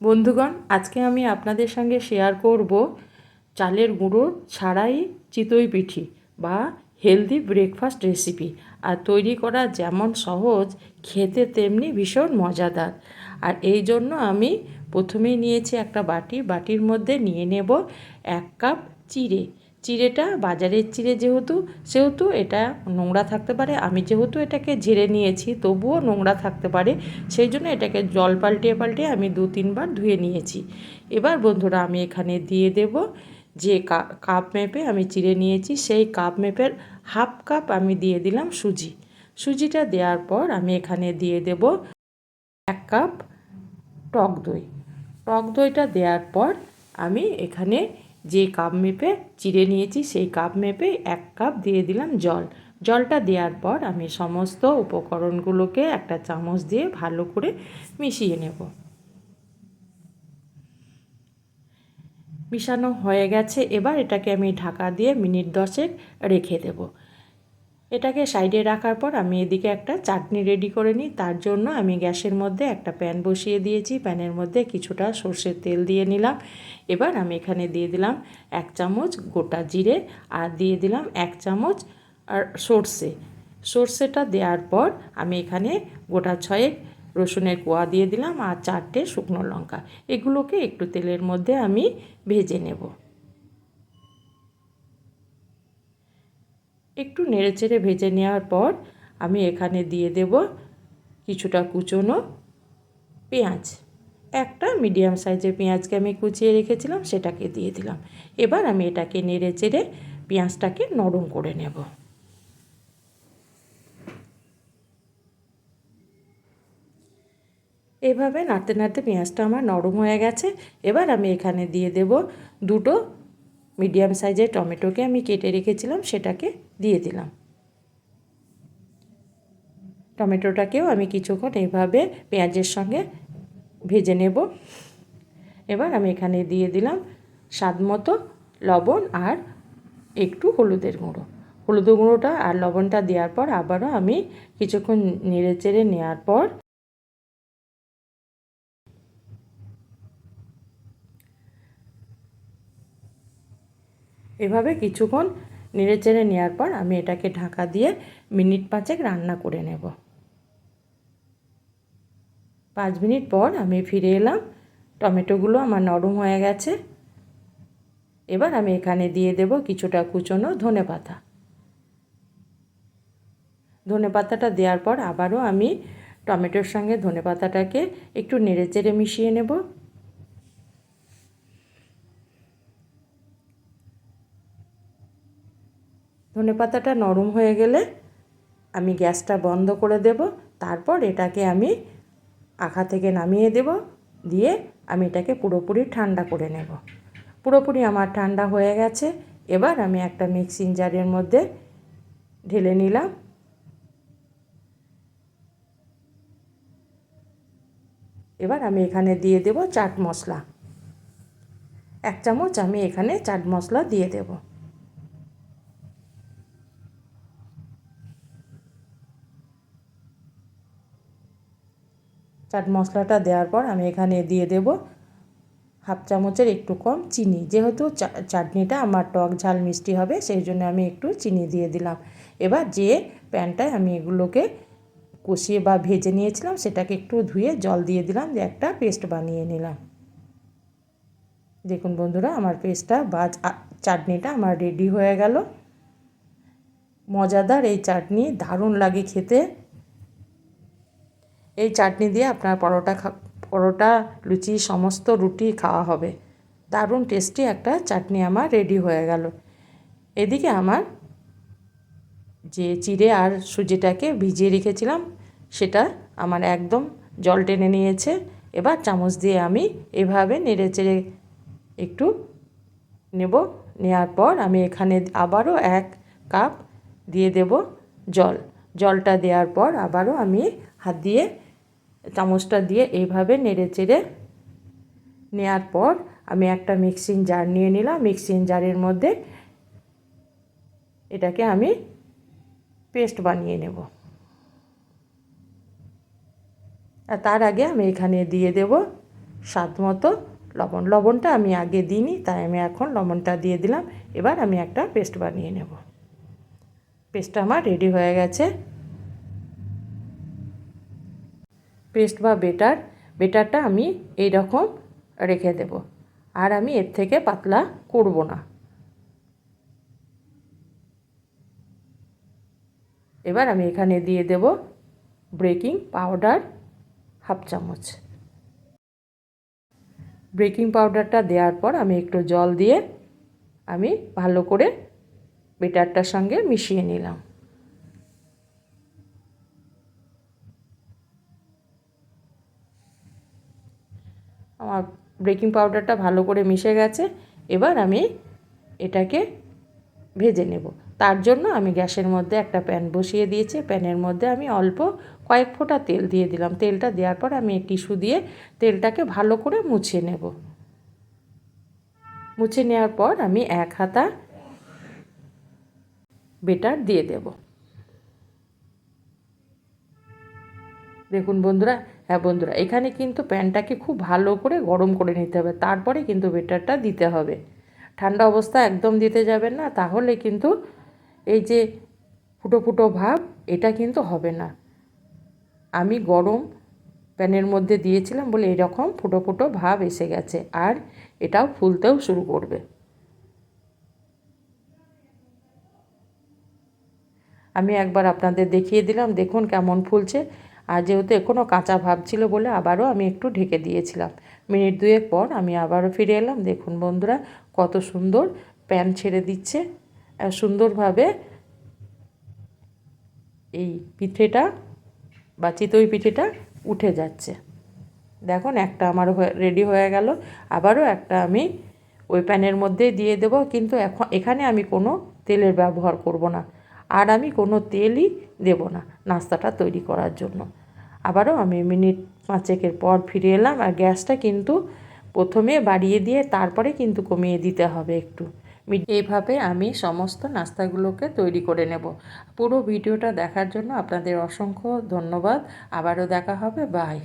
বন্ধুগণ, আজকে আমি আপনাদের সঙ্গে শেয়ার করব চালের গুঁড়ো ছাড়াই চিতই পিঠি বা হেলদি ব্রেকফাস্ট রেসিপি আর তৈরি করা যেমন সহজ, খেতে তেমনি ভীষণ মজাদার। আর এই জন্য আমি প্রথমেই নিয়েছি একটা বাটি। বাটির মধ্যে নিয়ে নেব এক কাপ চিড়ে। চিড়েটা, বাজারের চিড়ে যেহেতু, সেহেতু এটা নোংরা থাকতে পারে। আমি যেহেতু এটাকে ঝেড়ে নিয়েছি, তবুও নোংরা থাকতে পারে। সেই জন্য এটাকে জল পাল্টিয়ে পাল্টিয়ে আমি দু তিনবার ধুয়ে নিয়েছি। এবার বন্ধুরা আমি এখানে দিয়ে দেব যে কাপ মেপে আমি চিড়ে নিয়েছি, সেই কাপ মেপের হাফ কাপ আমি দিয়ে দিলাম সুজি। সুজিটা দেওয়ার পর আমি এখানে দিয়ে দেব এক কাপ টক দই। টক দইটা দেওয়ার পর আমি এখানে যে কাপ মেপে চিড়ে নিয়েছি, সেই কাপ মেপে এক কাপ দিয়ে দিলাম জল। জলটা দেওয়ার পর আমি সমস্ত উপকরণগুলোকে একটা চামচ দিয়ে ভালো করে মিশিয়ে নেব। মিশানো হয়ে গেছে, এবার এটাকে আমি ঢাকা দিয়ে মিনিট দশেক রেখে দেব। এটাকে সাইডে রাখার পর আমি এদিকে একটা চাটনি রেডি করে নিই। তার জন্য আমি গ্যাসের মধ্যে একটা প্যান বসিয়ে দিয়েছি। প্যানের মধ্যে কিছুটা সর্ষের তেল দিয়ে নিলাম। এবার আমি এখানে দিয়ে দিলাম এক চামচ গোটা জিরে আর দিয়ে দিলাম এক চামচ আর সর্ষে। সর্ষেটা দেওয়ার পর আমি এখানে গোটা ছয়েক রসুনের কোয়া দিয়ে দিলাম আর চারটে শুকনো লঙ্কা। এগুলোকে একটু তেলের মধ্যে আমি ভেজে নেব। একটু নেড়েচেড়ে ভেজে নেওয়ার পর আমি এখানে দিয়ে দেব কিছুটা কুচনো পেঁয়াজ। একটা মিডিয়াম সাইজের পেঁয়াজকে আমি কুচিয়ে রেখেছিলাম, সেটাকে দিয়ে দিলাম। এবার আমি এটাকে নেড়ে চেড়ে পেঁয়াজটাকে নরম করে নেব। এভাবে নাড়তে নাড়তে পেঁয়াজটা আমার নরম হয়ে গেছে। এবার আমি এখানে দিয়ে দেব দুটো মিডিয়াম সাইজের টমেটোকে আমি কেটে রেখেছিলাম, সেটাকে দিয়ে দিলাম। টমেটোটাকেও আমি কিছুক্ষণ এভাবে পেঁয়াজের সঙ্গে ভেজে নেব। এবার আমি এখানে দিয়ে দিলাম স্বাদ মতো লবণ আর একটু হলুদের গুঁড়ো। হলুদের গুঁড়োটা আর লবণটা দেওয়ার পর আবারও আমি কিছুক্ষণ নেড়ে চেড়ে নেওয়ার পর এভাবে কিছুক্ষণ নেড়ে চেড়ে নেওয়ার পর আমি এটাকে ঢাকা দিয়ে মিনিট পাঁচেক রান্না করে নেব। পাঁচ মিনিট পর আমি ফিরে এলাম। টমেটোগুলো আমার নরম হয়ে গেছে। এবার আমি এখানে দিয়ে দেব কিছুটা কুচনো ধনে পাতা। ধনে পাতাটা দেওয়ার পর আবারও আমি টমেটোর সঙ্গে ধনে পাতাটাকে একটু নেড়ে চেড়ে মিশিয়ে নেব। ধনে পাতাটা নরম হয়ে গেলে আমি গ্যাসটা বন্ধ করে দেব। তারপর এটাকে আমি আখা থেকে নামিয়ে দেব। দিয়ে আমি এটাকে পুরোপুরি ঠান্ডা করে নেব। পুরোপুরি আমার ঠান্ডা হয়ে গেছে। এবার আমি একটা মিক্সিং জারের মধ্যে ঢেলে নিলাম। এবার আমি এখানে দিয়ে দেব চাট মশলা। এক চামচ আমি এখানে চাট মশলা দিয়ে দেবো। চাট মশলাটা দেওয়ার পর আমি এখানে দিয়ে দেব হাফ চামচের একটু কম চিনি। যেহেতু চাটনিটা আমার টক ঝাল মিষ্টি হবে, সেই জন্য আমি একটু চিনি দিয়ে দিলাম। এবার যে প্যানটায় আমি এগুলোকে কষিয়ে বা ভেজে নিয়েছিলাম, সেটাকে একটু ধুয়ে জল দিয়ে দিলাম যে একটা পেস্ট বানিয়ে নিলাম। দেখুন বন্ধুরা, আমার পেস্টটা বা চাটনিটা আমার রেডি হয়ে গেল। মজাদার এই চাটনি, দারুণ লাগে খেতে। এই চাটনি দিয়ে আপনার পরোটা পরোটা, লুচি, সমস্ত রুটি খাওয়া হবে। দারুণ টেস্টি একটা চাটনি আমার রেডি হয়ে গেল। এদিকে আমার যে চিড়ে আর সুজিটাকে ভিজিয়ে রেখেছিলাম, সেটা আমার একদম জল টেনে নিয়েছে। এবার চামচ দিয়ে আমি এভাবে নেড়ে চেড়ে একটু নেব। নেওয়ার পর আমি এখানে আবারও এক কাপ দিয়ে দেব জল। জলটা দেওয়ার পর আবারও আমি হাত দিয়ে চামচটা দিয়ে এইভাবে নেড়ে চেড়ে নেওয়ার পর আমি একটা মিক্সিং জার নিয়ে নিলাম। মিক্সিং জারের মধ্যে এটাকে আমি পেস্ট বানিয়ে নেব। আর তার আগে আমি এখানে দিয়ে দেব স্বাদ মতো লবণ। লবণটা আমি আগে দিইনি, তাই আমি এখন লবণটা দিয়ে দিলাম। এবার আমি একটা পেস্ট বানিয়ে নেব। পেস্টটা আমার রেডি হয়ে গেছে। পেস্ট বা বেটার, বেটারটা আমি এই রকম রেখে দেব। আর আমি এর থেকে পাতলা করব না। এবার আমি এখানে দিয়ে দেব ব্রেকিং পাউডার হাফ চামচ। ব্রেকিং পাউডারটা দেওয়ার পর আমি একটু জল দিয়ে আমি ভালো করে বেটারটার সঙ্গে মিশিয়ে নিলাম আমার বেকিং পাউডারটা ভালো করে মিশে গেছে, এবার আমি এটাকে ভেজে নেব। তার জন্য আমি গ্যাসের মধ্যে একটা প্যান বসিয়ে দিয়েছি। প্যানের মধ্যে আমি অল্প কয়েক ফোঁটা তেল দিয়ে দিলাম। তেলটা দেওয়ার পর আমি টিস্যু দিয়ে তেলটাকে ভালো করে মুছে নেব। মুছে নেওয়ার পর আমি এক হাতা বেটার দিয়ে দেব। দেখুন বন্ধুরা হ্যাঁ বন্ধুরা, এখানে কিন্তু প্যানটাকে খুব ভালো করে গরম করে নিতে হবে, তারপরে কিন্তু বেটারটা দিতে হবে। ঠান্ডা অবস্থা একদম দিতে যাবেন না, তাহলে কিন্তু এই যে ফুটো ফুটো ভাব, এটা কিন্তু হবে না। আমি গরম প্যানের মধ্যে দিয়েছিলাম বলে এরকম ফুটো ফুটো ভাব এসে গেছে, আর এটাও ফুলতেও শুরু করবে। আমি একবার আপনাদের দেখিয়ে দিলাম, দেখুন কেমন ফুলছে। আর যেহেতু এখনও কাঁচা ভাব ছিল বলে আবারও আমি একটু ঢেকে দিয়েছিলাম। মিনিট দুয়েক পর আমি আবারও ফিরে এলাম। দেখুন বন্ধুরা, কত সুন্দর প্যান ছেড়ে দিচ্ছে। সুন্দরভাবে এই পিঠেটা বা চিতই পিঠেটা উঠে যাচ্ছে। দেখুন, একটা আমার রেডি হয়ে গেল। আবারও একটা আমি ওই প্যানের মধ্যে দিয়ে দেব। কিন্তু এখন, এখানে আমি কোনো তেলের ব্যবহার করব না। আর আমি কোনো তেলই দেব না নাস্তাটা তৈরি করার জন্য। আবারও আমি মিনিট পাঁচেকের পর ফিরে এলাম আর গ্যাসটা কিন্তু প্রথমে বাড়িয়ে দিয়ে তারপরে কিন্তু কমিয়ে দিতে হবে একটু। এইভাবে আমি সমস্ত নাস্তাগুলোকে তৈরি করে নেব। পুরো ভিডিওটা দেখার জন্য আপনাদের অসংখ্য ধন্যবাদ। আবারও দেখা হবে। বাই।